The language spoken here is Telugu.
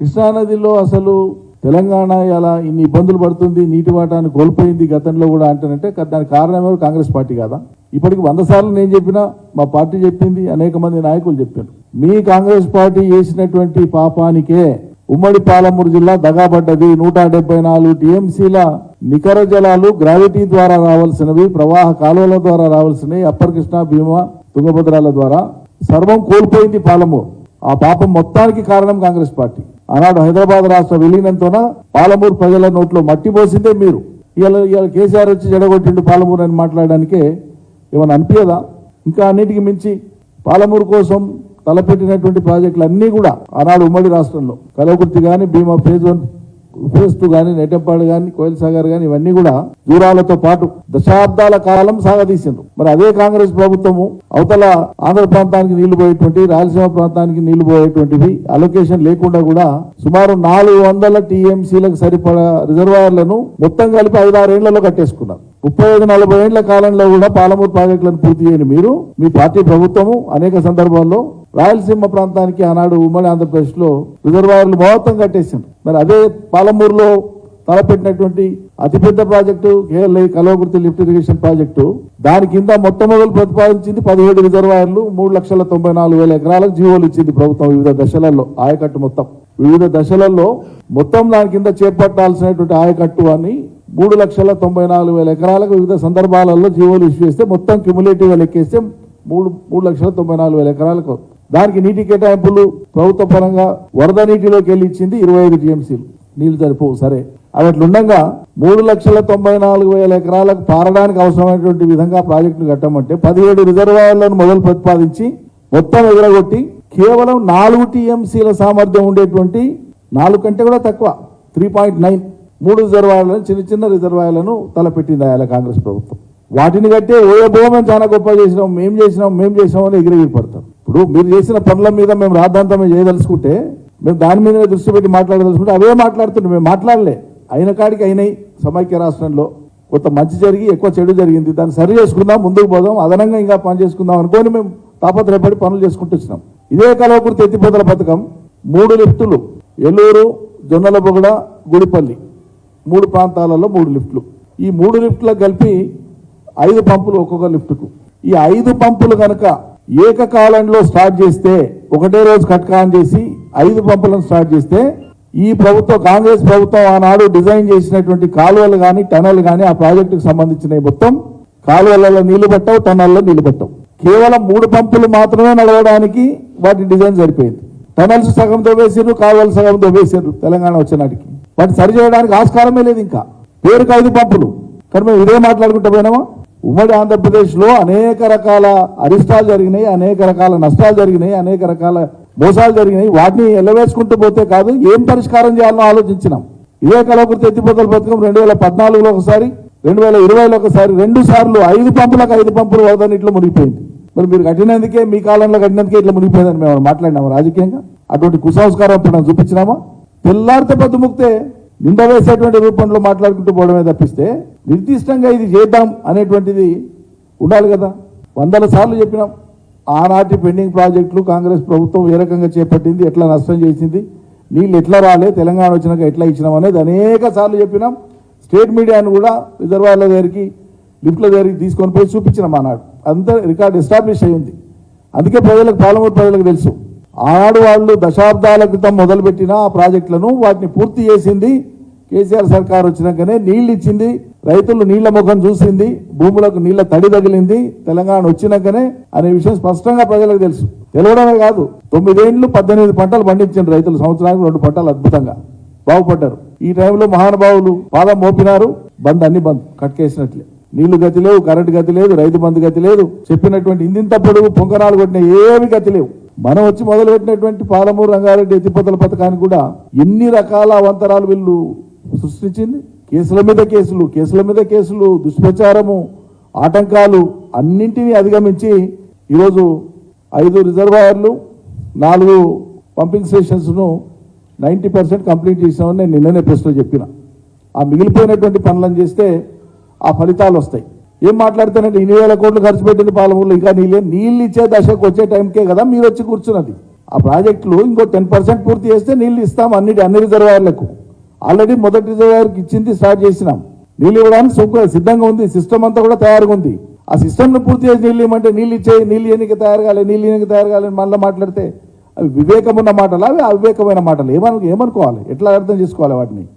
కృష్ణానదిలో అసలు తెలంగాణ ఎలా ఇన్ని ఇబ్బందులు పడుతుంది నీటి వాటాన్ని కోల్పోయింది గతంలో కూడా అంటానంటే దానికి కారణం ఎవరు? కాంగ్రెస్ పార్టీ కాదా? ఇప్పటికి వంద సార్లు నేను చెప్పినా మా పార్టీ చెప్పింది అనేక మంది నాయకులు చెప్పారు. మీ కాంగ్రెస్ పార్టీ చేసినటువంటి పాపానికే ఉమ్మడి పాలమూరు జిల్లా దగాబడ్డది. నూట డెబ్బై నాలుగు టీఎంసీల నికర జలాలు గ్రావిటీ ద్వారా రావాల్సినవి ప్రవాహ కాలువల ద్వారా రావాల్సినవి అప్పర్ కృష్ణ భీమా తుంగభద్రాల ద్వారా. సర్వం కోల్పోయింది పాలమూరు. ఆ పాపం మొత్తానికి కారణం కాంగ్రెస్ పార్టీ. ఆనాడు హైదరాబాద్ రాష్ట్ర విలీనంతోన పాలమూరు ప్రజల నోట్లో మట్టి పోసిందే మీరు. ఇవాళ ఇవాళ కేసీఆర్ వచ్చి జడగొట్టిండు పాలమూరు అని మాట్లాడడానికే ఏమైనా అనిపించదా ఇంకా అన్నిటికి మించి పాలమూరు కోసం తలపెట్టినటువంటి ప్రాజెక్టులు అన్నీ కూడా ఆనాడు ఉమ్మడి రాష్ట్రంలో. కలవకుర్తి కానీ Bhima phase one phase two కానీ నెట్టంపాడు కానీ కోయిల్ సాగర్ కానీ ఇవన్నీ కూడా దూరాలతో పాటు దశాబ్దాల కాలం సాగదీసిండ్రు. మరి అదే కాంగ్రెస్ ప్రభుత్వము అవతల ఆంధ్ర ప్రాంతానికి నీళ్ళు పోయేటువంటి రాయలసీమ ప్రాంతానికి నీళ్ళు పోయేటువంటివి అలొకేషన్ లేకుండా కూడా సుమారు నాలుగు వందల టీఎంసీలకు సరిపడా రిజర్వాయర్లను మొత్తం కలిపి ఐదారేళ్ళలో కట్టేసుకున్నారు. ముప్పై ఐదు నలభై ఏళ్ళ కాలంలో కూడా పాలమూరు ప్రాజెక్టులను పూర్తి చేయని మీరు మీ పార్టీ ప్రభుత్వము అనేక సందర్భాల్లో రాయలసీమ ప్రాంతానికి ఆనాడు ఉమ్మడి ఆంధ్రప్రదేశ్లో రిజర్వాయర్లు మొత్తం కట్టేసింది మరి అదే పాలమూరులో తలపెట్టినటువంటి అతిపెద్ద project KLI Kalwakurthy lift irrigation project దాని కింద మొట్టమొదలు ప్రతిపాదించింది పదిహేడు రిజర్వాయర్లు మూడు లక్షల తొంభై నాలుగు వేల ఎకరాలకు జీవోలు ఇచ్చింది ప్రభుత్వం వివిధ దశలలో ఆయకట్టు మొత్తం. వివిధ దశలలో మొత్తం దాని కింద చేపట్టాల్సినటువంటి ఆయకట్టు అని మూడు లక్షల తొంభై నాలుగు వేల ఎకరాలకు వివిధ సందర్భాలలో జీవోలు ఇష్యూ చేస్తే మొత్తం క్యుములేటివ్గా లెక్కేస్తే మూడు మూడు లక్షల తొంభై నాలుగు వేల ఎకరాలకు దానికి నీటి కేటాయింపులు ప్రభుత్వ పరంగా వరద నీటిలోకి వెళ్ళి ఇచ్చింది ఇరవై ఐదు టీఎంసీలు. నీళ్ళు సరిపోవు సరే. అవి అట్లుండగా మూడు లక్షల తొంభై నాలుగు వేల ఎకరాలకు పారడానికి అవసరమైనటువంటి విధంగా ప్రాజెక్టులు కట్టమంటే పదిహేడు రిజర్వాయర్లను మొదలు ప్రతిపాదించి మొత్తం ఎగరగొట్టి కేవలం నాలుగు టీఎంసీల సామర్థ్యం ఉండేటువంటి నాలుగు కంటే కూడా తక్కువ త్రీ పాయింట్ నైన్. మూడు రిజర్వాయర్లను చిన్న చిన్న రిజర్వాయర్లను తలపెట్టింది ఆయన కాంగ్రెస్ ప్రభుత్వం. వాటిని కట్టే ఓ భూమని చాలా గొప్ప చేసినాం మేం చేసినాం మేం చేసినాం అని ఎగిరెగిరి పడతాం. ఇప్పుడు మీరు చేసిన పనుల మీద మేము రాద్ధాంతమే చేయదలుచుకుంటే మేము దాని మీదనే దృష్టి పెట్టి మాట్లాడదలుచుకుంటే అవే మాట్లాడుతున్నాం మేము మాట్లాడలే. అయిన కాడికి అయినాయి సమైక్య రాష్ట్రంలో. కొంత మంచి జరిగి ఎక్కువ చెడు జరిగింది. దాన్ని సరి చేసుకుందాం ముందుకు పోదాం అదనంగా ఇంకా పని చేసుకుందాం అనుకొని మేము తాపత్రయపడి పనులు చేసుకుంటూ వచ్చినాం. ఇదే కలవకుర్తి ఎత్తిపోతల పథకం. మూడు లిఫ్టులు. ఎల్లూరు జొన్నలబొగడ గుడిపల్లి. మూడు ప్రాంతాలలో మూడు లిఫ్ట్లు. ఈ మూడు లిఫ్ట్లకు కలిపి ఐదు పంపులు ఒక్కొక్క లిఫ్ట్కు. ఈ ఐదు పంపులు కనుక ఏకకాలంలో స్టార్ట్ చేస్తే ఒకటే రోజు కట్కాన్ చేసి ఐదు పంపులను స్టార్ట్ చేస్తే ఈ ప్రభుత్వం కాంగ్రెస్ ప్రభుత్వం ఆనాడు డిజైన్ చేసినటువంటి కాలువలు కానీ టనల్ కానీ ఆ ప్రాజెక్టుకు సంబంధించిన మొత్తం కాలువలలో నీళ్ళు పట్టవు టనల్లో నీళ్ళు పట్టవు. కేవలం మూడు పంపులు మాత్రమే నడవడానికి వాటి డిజైన్ సరిపోయింది. టనల్స్ సగం దొబ్బేసారు కాలువలు సగం దొబ్బేసారు తెలంగాణ వచ్చినాటికి వాటిని సరిచేయడానికి ఆస్కారమే లేదు ఇంకా. పేరుకు ఐదు పంపులు. కానీ మేము ఇదే మాట్లాడుకుంటూ పోయినామా? ఉమ్మడి ఆంధ్రప్రదేశ్లో అనేక రకాల అరిష్టాలు జరిగినాయి అనేక రకాల నష్టాలు జరిగినాయి అనేక రకాల మోసాలు జరిగినాయి. వాటిని ఎల్లవేసుకుంటూ పోతే కాదు ఏం పరిష్కారం చేయాలో ఆలోచించినాం. ఇదే కలవకృతి ఎత్తిపోతల పథకం రెండు వేల పద్నాలుగులో ఒకసారి రెండు వేల ఇరవైలో ఒకసారి రెండు సార్లు ఐదు పంపులకు ఐదు పంపులు వరద నీటిలో మునిగిపోయింది. మరి మీరు కట్టినందుకే మీ కాలంలో కట్టినందుకే ఇట్లా మునిగిపోయిందని మేము మాట్లాడినాము రాజకీయంగా? అటువంటి కుసంస్కారం ఇప్పుడు మనం చూపించినామా? తెల్లారితే పొద్దుముక్తే నింద వేసేటువంటి రూపంలో మాట్లాడుకుంటూ పోవడమే తప్పిస్తే నిర్దిష్టంగా ఇది చేద్దాం అనేటువంటిది ఉండాలి కదా. వందల సార్లు చెప్పినాం ఆనాటి పెండింగ్ ప్రాజెక్టులు కాంగ్రెస్ ప్రభుత్వం ఏ రకంగా చేపట్టింది ఎట్లా నష్టం చేసింది నీళ్ళు ఎట్లా రాలే తెలంగాణ వచ్చినాక ఎట్లా ఇచ్చినాం అనేది అనేక సార్లు చెప్పినాం. స్టేట్ మీడియాను కూడా రిజర్వాయర్ల దగ్గరికి లిఫ్ట్ల దగ్గరికి తీసుకొని పోయి చూపించినాం ఆనాడు. అంతా రికార్డ్ ఎస్టాబ్లిష్ అయ్యింది. అందుకే ప్రజలకు పాలమూరు ప్రజలకు తెలుసు. ఆనాడు వాళ్ళు దశాబ్దాల క్రితం మొదలుపెట్టిన ఆ ప్రాజెక్టులను వాటిని పూర్తి చేసింది కేసీఆర్ సర్కార్ వచ్చినాకనే నీళ్ళు ఇచ్చింది. రైతులు నీళ్ళ ముఖం చూసింది భూములకు నీళ్ళ తడి తగిలింది తెలంగాణ వచ్చినాకనే అనే విషయం స్పష్టంగా ప్రజలకు తెలుసు. తెలవడమే కాదు తొమ్మిదేండ్లు పద్దెనిమిది పంటలు పండించారు రైతులు. సంవత్సరానికి రెండు పంటలు అద్భుతంగా బాగుపడ్డారు. ఈ టైంలో మహానుభావులు పాదం మోపినారు బంద్ అన్ని బంద్ కట్కేసినట్లే నీళ్ళు గతి లేవు కరెంట్ గతి లేదు రైతు బంధు గతి లేదు. చెప్పినటువంటి ఇందింత పొడుగు పొంగనాలు కొట్టిన ఏమి గతి లేవు. మనం వచ్చి మొదలుపెట్టినటువంటి పాలమూరు రంగారెడ్డి ఎత్తిపోతల పథకానికి కూడా ఎన్ని రకాల అవంతరాలు వీళ్ళు సృష్టించింది? కేసుల మీద కేసులు కేసుల మీద కేసులు దుష్ప్రచారము ఆటంకాలు అన్నింటినీ అధిగమించి ఈరోజు ఐదు రిజర్వాయర్లు నాలుగు పంపింగ్ స్టేషన్స్ను నైంటీ పర్సెంట్ కంప్లీట్ చేసామని నేను నిన్ననే ప్రెస్లో చెప్పిన. ఆ మిగిలిపోయినటువంటి పనులను చేస్తే ఆ ఫలితాలు వస్తాయి. ఏం మాట్లాడుతానంటే ఇన్ని వేల కోట్లు ఖర్చు పెట్టింది పాలమూరులో ఇంకా నీళ్ళే నీళ్ళు ఇచ్చే దశకు వచ్చే టైంకే కదా మీరు వచ్చి కూర్చున్నది. ఆ ప్రాజెక్టులు ఇంకో టెన్ పర్సెంట్ పూర్తి చేస్తే నీళ్ళు ఇస్తాం అన్నిటి అన్ని రిజర్వాయర్లకు. ఆల్రెడీ మొదటి గారికి ఇచ్చింది స్టార్ట్ చేసినాం. నీళ్ళు ఇవ్వడానికి సిద్ధంగా ఉంది సిస్టమ్ అంతా కూడా తయారుగా ఉంది. ఆ సిస్టమ్ను పూర్తి చేసి నీళ్ళు ఇవ్వమంటే నీళ్ళు ఇచ్చే నీళ్ళు ఎన్నిక తయారు కాలే నీళ్ళు ఎన్నిక తయారు కాలేని మళ్ళీ మాట్లాడితే అవి వివేకం ఉన్న మాటలు అవి అవివేకమైన మాటలు. ఏమను ఏమనుకోవాలి? ఎట్లా అర్థం చేసుకోవాలి వాటిని?